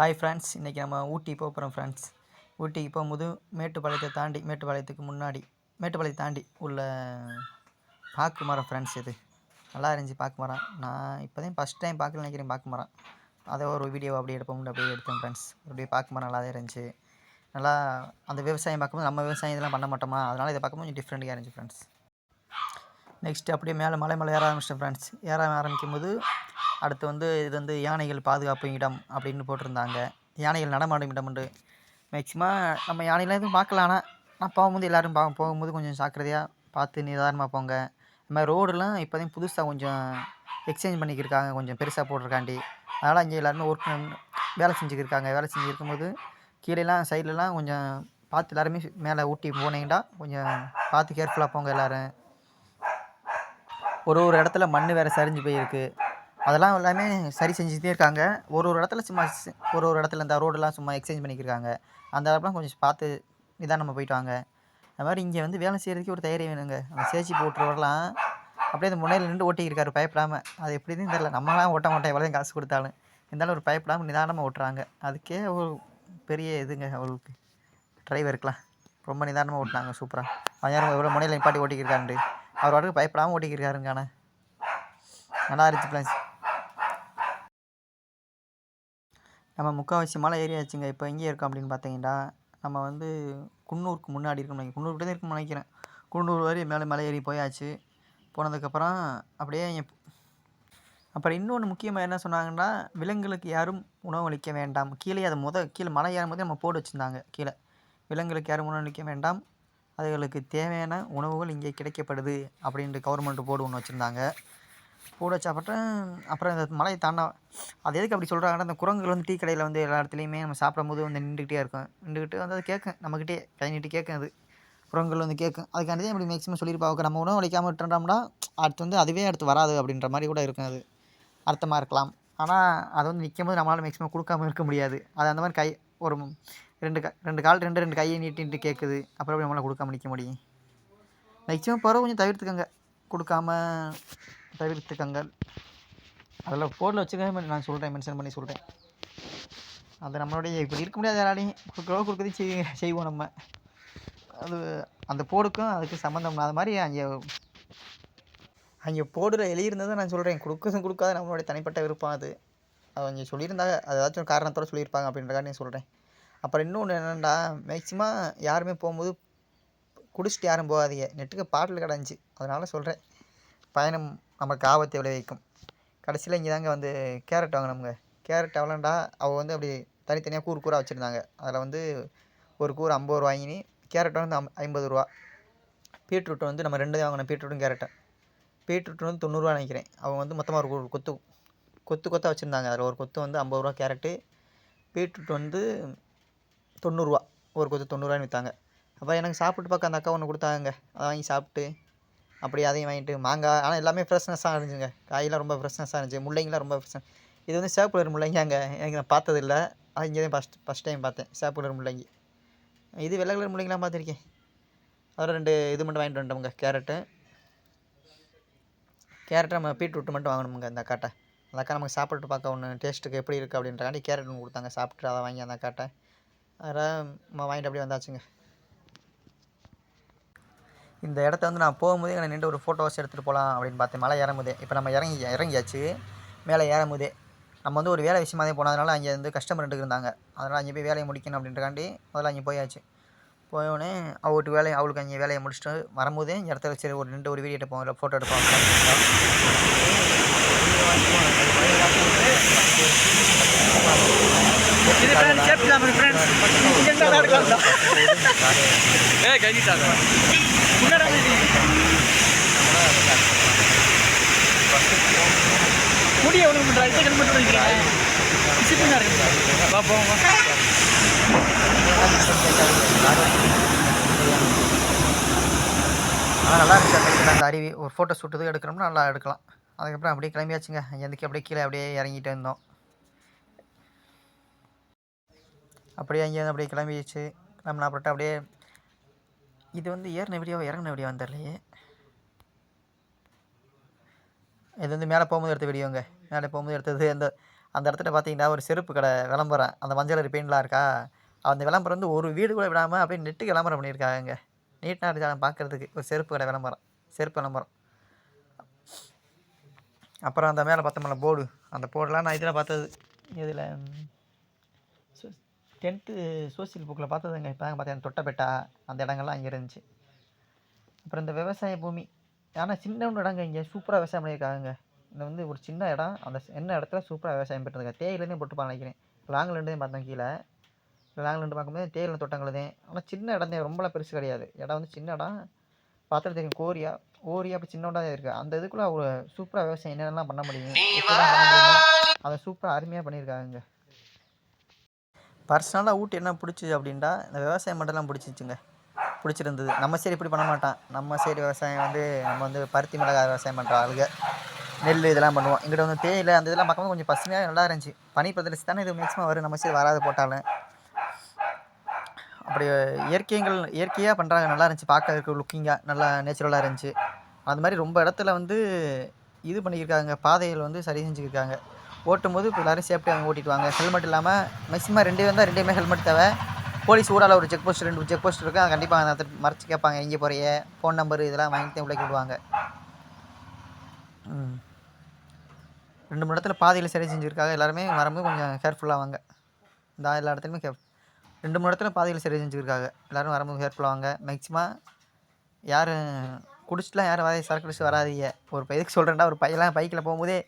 Hi friends இன்றைக்கி நம்ம ஊட்டி போக போகிறோம் ஃப்ரெண்ட்ஸ் ஊட்டிக்கு போகும்போது மேட்டுப்பாளையத்தை தாண்டி மேட்டுப்பாளையத்துக்கு முன்னாடி மேட்டுப்பாளையத்தை தாண்டி உள்ள பாக்கு மரம் ஃப்ரெண்ட்ஸ் இது. நல்லா இருந்துச்சு பாக்கு மரம் நான் இப்போதான் ஃபஸ்ட் டைம் பார்க்கல நினைக்கிறேன் பாக்கு மரம் அதை ஒரு வீடியோ அப்படியே எடுப்போம்னு அப்படியே எடுத்தேன் ஃப்ரெண்ட்ஸ் அப்படியே பார்க்க மரம் நல்லா தான் இருந்துச்சு. நல்லா அந்த விவசாயம் பார்க்கும்போது நம்ம விவசாயம் இதெல்லாம் பண்ண மாட்டோமா? அதனால் இதை பார்க்கும்போது கொஞ்சம் டிஃப்ரெண்ட்டாக இருந்துச்சு ஃப்ரெண்ட்ஸ் நெக்ஸ்ட்டு அப்படியே மேலே மலை மேலே ஏற ஆரம்பிச்சிட்டேன் ஃப்ரெண்ட்ஸ் ஏற ஆரம்பிக்கும் போது அடுத்து வந்து இது வந்து யானைகள் பாதுகாப்பு இடம் அப்படின்னு போட்டிருந்தாங்க. யானைகள் நடமாடும் இடம் உண்டு. மேக்ஸிமம் நம்ம யானைலாம் எதுவும் பார்க்கல ஆனால் நான் போகும்போது எல்லோரும் பா போகும்போது கொஞ்சம் ஜாக்கிரதையாக பார்த்து நிதானமாக போங்க. இந்த மாதிரி ரோடெல்லாம் இப்போதையும் புதுசாக கொஞ்சம் எக்ஸ்சேஞ்ச் பண்ணிக்கிருக்காங்க கொஞ்சம் பெருசாக போட்டிருக்காண்டி. அதனால் அங்கே எல்லாருமே ஒர்க் வேலை செஞ்சுக்கிருக்காங்க. வேலை செஞ்சுருக்கும்போது கீழேலாம் சைட்லலாம் கொஞ்சம் பார்த்து எல்லாருமே மேலே ஊட்டி போனீங்கன்னா கொஞ்சம் பார்த்து கேர்ஃபுல்லாக போங்க எல்லோரும். ஒரு ஒரு இடத்துல மண் வேறு சரிஞ்சு போயிருக்கு. அதெல்லாம் எல்லாமே சரி செஞ்சுட்டே இருக்காங்க. ஒரு ஒரு இடத்துல சும்மா ஒரு ஒரு இடத்துல இந்த ரோடெல்லாம் சும்மா எக்ஸ்சேஞ்ச் பண்ணிக்கிருக்காங்க. அந்த இடம்லாம் கொஞ்சம் பார்த்து நிதானமாக போயிட்டு வாங்க. அது மாதிரி இங்கே வந்து வேலை செய்கிறதுக்கு ஒரு தயாரி வேணுங்க. அந்த சேச்சி போட்டுறவரெலாம் அப்படியே அந்த முனையில் நின்று ஓட்டிக்கிருக்காரு பயப்படாமல் அது எப்படின்னு தெரில நம்மளாம் ஓட்ட மாட்டோம் எவ்வளோ காசு கொடுத்தாலும். இருந்தாலும் ஒரு பயப்படாமல் நிதானமாக ஓட்டுறாங்க. அதுக்கே ஒரு பெரிய இதுங்க அவளுக்கு டிரைவருக்கெலாம் ரொம்ப நிதானமாக ஓட்டினாங்க சூப்பராக அவன் எவ்வளோ முனையில் நிப்பாட்டி ஓட்டிக்கிருக்காருண்டு அவர் வாட்டுக்கு பயப்படாமல் ஓட்டிக்கிருக்காருங்க ஆனால் நல்லா இருந்துச்சு ப்ளஸ் நம்ம முக்கால்வாசி மலை ஏறியாச்சுங்க. இப்போ எங்கே இருக்கோம் அப்படின்னு பார்த்தீங்கன்னா நம்ம வந்து குன்னூருக்கு முன்னாடி இருக்கோம் நினைக்கிறேன் குன்னூர்கிட்ட தான் இருக்கும்னு நினைக்கிறேன். குன்னூர் வரை மேலே மலை ஏறி போயாச்சு. போனதுக்கப்புறம் அப்படியே அப்புறம் இன்னொன்று முக்கியமாக என்ன சொன்னாங்கன்னா விலங்குகளுக்கு யாரும் உணவு அளிக்க வேண்டாம். கீழே அதை முத கீழே மலை ஏறும் போதே நம்ம போட்டு வச்சுருந்தாங்க. கீழே. விலங்குகளுக்கு யாரும் உணவு அளிக்க வேண்டாம். அதுகளுக்கு தேவையான உணவுகள் இங்கே கிடைக்கப்படுது அப்படின்ட்டு கவர்மெண்ட் போர்டு ஒன்று வச்சுருந்தாங்க. கூட சாப்பிட்டா அப்புறம் அப்புறம் இந்த மலையை தாண்டா அது எதுக்கு அப்படி சொல்கிறாங்கன்னா அந்த குரங்குகள் வந்து டீ கடையில் வந்து எல்லா இடத்துலையுமே நம்ம சாப்பிடும்போது வந்து நின்றுக்கிட்டே இருக்கும். நின்றுக்கிட்டு வந்து அது கேட்கும் நம்மக்கிட்டே கை நீட்டி கேட்கும் அது. குரங்குகள் வந்து கேட்கும் அதுக்காண்டி தான் இப்படி மேக்ஸிமம் சொல்லியிருப்பாங்க நம்ம உணவு உழைக்காமல் விட்டுறோம்னா அடுத்து வந்து அதுவே அடுத்து வராது அப்படின்ற மாதிரி கூட இருக்கும் அது. அர்த்தமாக இருக்கலாம். ஆனால் அது வந்து நிற்கும் போது நம்மளால் மேக்ஸிமம் கொடுக்காம இருக்க முடியாது. அது அந்த மாதிரி கை ஒரு ரெண்டு க ரெண்டு கால் ரெண்டு ரெண்டு கையை நீட்டின்ட்டு கேட்குது அப்புறம் எப்படி நம்மளால் கொடுக்காம நிற்க முடியும்? மேக்ஸிமம் பறவை கொஞ்சம் தவிர்த்துக்கோங்க. கொடுக்காம தவிர்த்துக்கங்க அதில் ஃபோனில் வச்சுக்க நான் சொல்கிறேன் மென்ஷன் பண்ணி சொல்கிறேன் அது நம்மளுடைய இப்படி இருக்க முடியாது யாராலையும். கொடுக்குறோ கொடுக்குறது செய் செய்வோம் நம்ம. அது அந்த போடுக்கும் அதுக்கு சம்மந்தம் அது மாதிரி அங்கே அங்கே போடுற எழுதியிருந்ததை நான் சொல்கிறேன் கொடுக்கதும் கொடுக்காத நம்மளுடைய தனிப்பட்ட விருப்பம் அது. அது அங்கே சொல்லியிருந்தாங்க அது ஏதாச்சும் ஒரு காரணத்தோட சொல்லியிருப்பாங்க அப்படின்றக்காண்டி சொல்கிறேன் அப்புறம் இன்னொன்று என்னென்னா மேக்ஸிமம் யாருமே போகும்போது குடிச்சிட்டு யாரும் போகாதீங்க. நெட்டுக்கு பாட்டில் கிடந்துச்சு. அதனால் சொல்கிறேன் பயணம் நமக்கு ஆபத்தை விளைவிக்கும். கடைசியில் இங்கே தாங்க வந்து கேரட் வாங்கினோமுங்க. கேரட் எவ்வளோண்டா அவள் வந்து அப்படி தனித்தனியாக கூறு கூறாக வச்சுருந்தாங்க. அதில் வந்து ஒரு கூறு ஐம்பது ரூபா வாங்கினி கேரட் வந்து ஐம் ஐம்பது ரூபா. பீட்ரூட் வந்து நம்ம ரெண்டு தான் வாங்கினோம் பீட்ரூட்டும் கேரட்டும் பீட்ரூட் வந்து தொண்ணூறுரூவா நினைக்கிறேன். அவங்க வந்து மொத்தமாக ஒரு ஒரு கொத்து கொத்து கொத்தாக வச்சுருந்தாங்க. அதில் ஒரு கொத்து வந்து ஐம்பது ரூபா கேரட்டு பீட்ரூட் வந்து தொண்ணூறுரூவா ஒரு கொத்து தொண்ணூறுரூவான்னு விற்றாங்க அப்போ எனக்கு சாப்பிட்டு பார்க்க அந்த அக்கா ஒன்று கொடுத்தாங்க. அதை வாங்கி சாப்பிட்டு அப்படி அதையும் வாங்கிட்டு மாங்காய் ஆனால் எல்லாமே ஃப்ரெஷ்னஸாக இருந்துச்சுங்க. காயெல்லாம் ரொம்ப ஃப்ரெஷ்னஸாக இருந்துச்சு. முள்ளங்கிலாம் ரொம்ப ஃப்ரெஷ் இது வந்து சேப்பு கலர் முள்ளங்கி அங்கே எனக்கு நான் பார்த்ததில்ல. அது இங்கே தான் ஃபஸ்ட் ஃபஸ்ட் டைம் பார்த்தேன். சேப்பு கலர் முள்ளங்கி. இது வெள்ளை கலர் முள்ளங்கிலாம் பார்த்துருக்கேன். அதில் ரெண்டு இது மட்டும் வாங்கிட்டு வந்துட்டோமுங்க. கேரட்டு. கேரட் நம்ம பீட்ரூட் மட்டும் வாங்கணுமுங்க அந்த காட்டை அந்த அக்கா நமக்கு சாப்பிட்டு பார்க்க ஒன்று டேஸ்ட்டுக்கு எப்படி இருக்குது அப்படின்றக்காண்டி கேரட் ஒன்று கொடுத்தாங்க. சாப்பிட்டு அதை வாங்கி அந்த காட்டை அதெல்லாம் நம்ம வாங்கிட்டு அப்படியே வந்தாச்சுங்க. இந்த இடத்த வந்து நான் போகும்போதே நான் நின்று ஒரு ஃபோட்டோஸ் எடுத்துகிட்டு போகலாம் அப்படின்னு பார்த்தேன். மலை ஏறும்போதே. இப்போ நம்ம இறங்கி இறங்கியாச்சு. மேலே ஏறும்போதே. நம்ம வந்து ஒரு வேலை விஷயமா தான் போனதுனால அங்கே வந்து கஸ்டமர் ரெண்டு இருந்தாங்க. அதனால் அங்கே போய் வேலையை முடிக்கணும் அப்படின்றக்காண்டி முதல்ல அங்கே போயாச்சு. போயோடனே அவளுக்கு வேலையை அவளுக்கு அங்கே வேலையை முடிச்சுட்டு வரும்போதே இந்த இடத்துல சரி ஒரு நின்று ஒரு வீடியோ எடுப்போம் இல்லை ஃபோட்டோ எடுப்போம் இது ஃப்ரெண்ட்ஸ் சேஃப்டி தான் ஃப்ரெண்ட்ஸ் இங்கே இருந்தால் எடுக்கலாம் தான் ஏ கைட்டாங்க முன்னாடி முடிய ஒன்று பண்ணுறா டிசிப்ளினாக ஆனால் நல்லா இருந்துச்சு அந்த அருவி ஒரு ஃபோட்டோ ஷூட்டு எடுக்கணும்னா நல்லா எடுக்கலாம். அதுக்கப்புறம் அப்படியே கிளம்பியாச்சுங்க. அங்கேருந்து அப்படியே கீழே அப்படியே இறங்கிட்டு இருந்தோம். அப்படியே அங்கேருந்து அப்படியே கிளம்பிடுச்சு. கிளம்புனா அப்புறட்டு அப்படியே இது வந்து ஏறின வீடியோ இறங்கின வீடியோ வந்துடலையே இது வந்து மேலே போகும்போது எடுத்த வீடியோங்க. மேலே போகும்போது எடுத்தது அந்த அந்த இடத்துல பார்த்தீங்கன்னா ஒரு செருப்பு கடை விளம்பரம். அந்த மஞ்சள் பெயிண்ட்லாம் இருக்கா? அந்த விளம்பரம் வந்து ஒரு வீடு கூட விடாமல் அப்படியே நெட்டுக்கு விளம்பரம் பண்ணியிருக்காங்க நீட்டாக இருந்தாலும் பார்க்குறதுக்கு ஒரு செருப்பு கடை விளம்பரம். செருப்பு விளம்பரம். அப்புறம் அந்த மேலே பார்த்தோம்ல போர்டு அந்த போர்டெலாம் நான் இதில் பார்த்தது. இதில் டென்த்து சோசியல் புக்கில் பார்த்ததுங்க இப்போ பார்த்தேன். தொட்டபெட்டா அந்த இடங்கள்லாம் இங்கே இருந்துச்சு. அப்புறம் இந்த விவசாய பூமி. ஆனால் சின்ன ஒன்று இடங்க இங்கே. சூப்பராக விவசாயம் பண்ணியிருக்காங்க இந்த வந்து ஒரு சின்ன இடம். அந்த என்ன இடத்துல சூப்பராக விவசாயம் பண்ணிருக்காங்க. தேயிலேருந்தே போட்டுப்பாங்க நினைக்கிறேன். லாங்கிலேருந்தே பார்த்தேன் கீழே. லாங்கிலேருந்து பார்க்கும்போது தேயிலை தோட்டங்கள் தான் ஆனால் சின்ன இடம் தான் ரொம்பலாம் பெருசு கிடையாது. இடம் வந்து சின்ன இடம். பார்த்தா தெரியும் கோரியா. ஓரியா அப்படி சின்னோட தான் இருக்குது அந்த இதுக்குள்ளே ஒரு சூப்பராக விவசாயம் என்னென்னலாம் பண்ண முடியுமோ? அதை சூப்பராக அருமையாக பண்ணியிருக்காங்க பர்சனலாக ஊட்டி என்ன பிடிச்சிது அப்படின்டா இந்த விவசாயம் மட்டும்லாம் பிடிச்சிச்சுங்க. பிடிச்சிருந்தது. நம்ம சைடு இப்படி பண்ண மாட்டான். நம்ம சைடு விவசாயம் வந்து நம்ம வந்து பருத்தி மிளகாய் விவசாயம் பண்ணுற ஆளுங்க. நெல் இதெல்லாம் பண்ணுவோம். இங்கிட்ட வந்து தேயிலை அந்த இதெல்லாம் பார்க்கும்போது கொஞ்சம் பசுமையாக நல்லா இருந்துச்சு. பனி பிரதேசம் தானே இது மேக்ஸிமம் வரும். நம்ம சைடு வராது போட்டாலும். அப்படி இயற்கைகள் இயற்கையாக பண்ணுறாங்க நல்லா இருந்துச்சு. பார்க்கறதுக்கு லுக்கிங்காக நல்லா நேச்சுரலாக இருந்துச்சு. அந்த மாதிரி ரொம்ப இடத்துல வந்து இது பண்ணியிருக்காங்க. பாதைகள் வந்து சரி செஞ்சுருக்காங்க ஓட்டும்போது இப்போ எல்லோரும் சேஃப்டியாக ஓட்டிட்டு வாங்க. ஹெல்மெட் இல்லாமல் மேக்ஸிமம் ரெண்டு வந்தால் ரெண்டுமே ஹெல்மெட் தேவை. போலீஸ் ஊடால ஒரு செக் போஸ்ட் ரெண்டு செக் போஸ்ட் இருக்குது கண்டிப்பாக அந்த மறைச்சி மறைச்சு கேட்பாங்க. எங்கே போகிறைய ஃபோன் நம்பர் இதெல்லாம் வாங்கிட்டு உள்ளே விடுவாங்க. ரெண்டு மூணு இடத்துல பாதையில் சரி செஞ்சுருக்காங்க. எல்லாருமே வரும்போது கொஞ்சம் கேர்ஃபுல்லாக வாங்க. இந்த எல்லா இடத்துலையுமே கே ரெண்டு மூணு இடத்துல பாதையில் சரி செஞ்சுருக்காங்க. எல்லோரும் வரும்போது கேர்ஃபுல்லாக வாங்க. மேக்ஸிமம் யாரும் குடிச்சிட்டுலாம் யாரும் வர சரக்கு அடிச்சு வராதீங்க. ஒரு பையனுக்கு எதுக்கு சொல்கிறேன்டா ஒரு பையெல்லாம் பைக்கில் போகும்போதே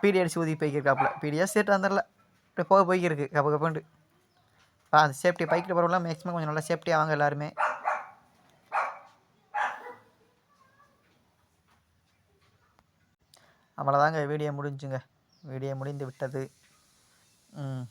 பீடி அடிச்சு ஊதி போய்க்கிருக்காப்புல. பீடியாக சேர்த்து வந்துடல. இப்படி போக போய்க்கிருக்கு கப்ப கப்பன்ட்டு. அந்த சேஃப்டி பைக்கில் போகிறவங்களாம் மேக்ஸிமம் கொஞ்சம் நல்லா சேஃப்டியாக வாங்க எல்லாருமே. அவ்வளோதாங்க வீடியோ முடிஞ்சுங்க. வீடியோ முடிந்து விட்டது. ம்.